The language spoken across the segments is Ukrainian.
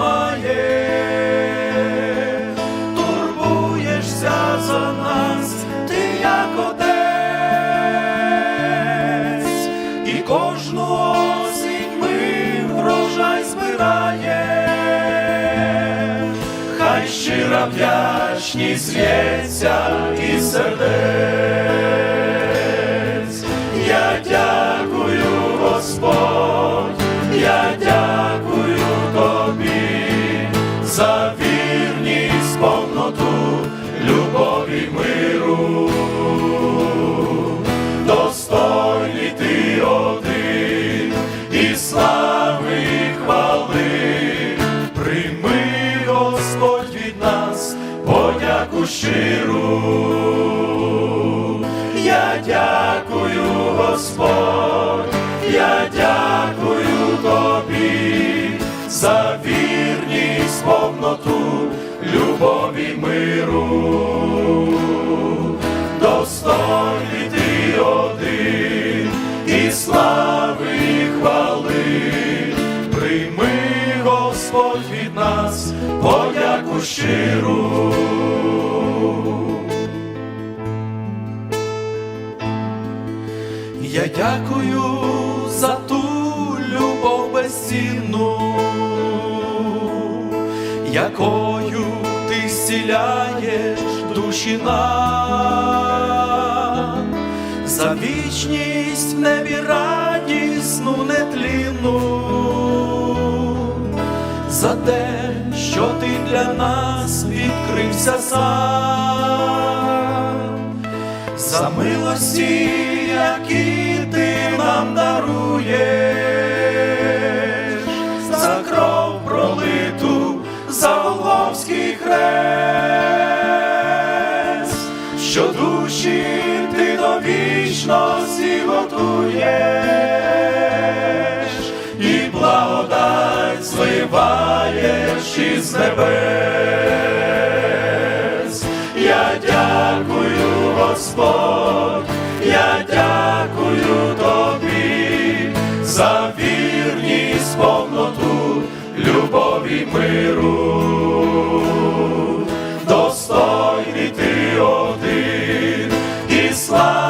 маємо, турбуєшся за нас, ти як отець, і кожну осінь ми врожай збирає, хай щира вдячність лється із сердець. Я дякую, Господь, я дякую за вірність, повноту, любові, миру. Достойний ти один і слави, і хвали, прийми, Господь, від нас подяку щиру. Я дякую за ту любов безцінну, якою ти зціляєш душі нам, за вічність в небі радісну, нетлінну, за те, що ти для нас відкрився сам. За милості, які ти нам даруєш, вічності і благодать зливаєш із небес. Я дякую, Господь, я дякую тобі за вірність, повноту, любові, миру. Достойний ти один і слави,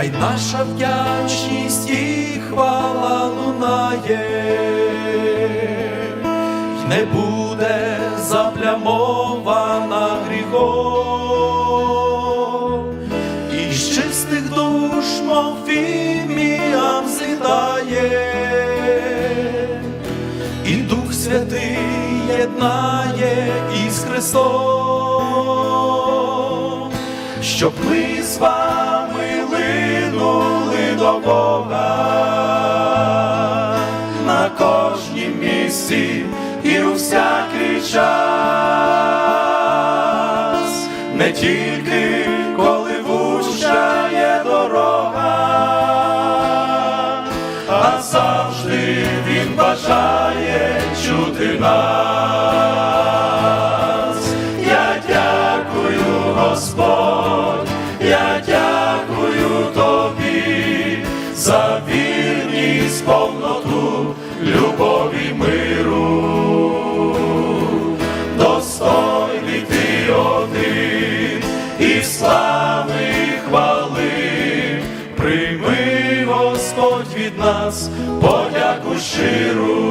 Хай наша вдячність і хвала лунає, й не буде заплямована гріхом, і з чистих душ, мов фіміям злітає, і Дух Святий єднає із Христом. Щоб ми з вами до Бога. На кожнім місці і у всякий час, не тільки коли вущає дорога, а завжди він бажає чути нас. Я дякую, Господь, я дякую тобі за вірність повноту любові миру, достойний ти один і слави хвали, прийми Господь від нас, подяку щиру.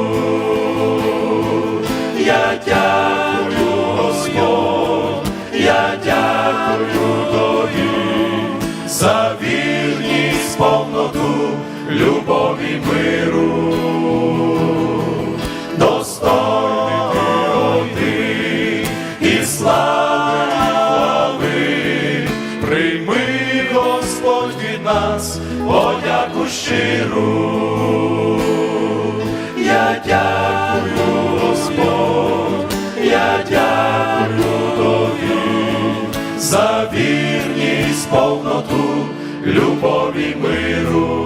Я дякую, Господь, я дякую тобі, за вірність, повноту, любові миру.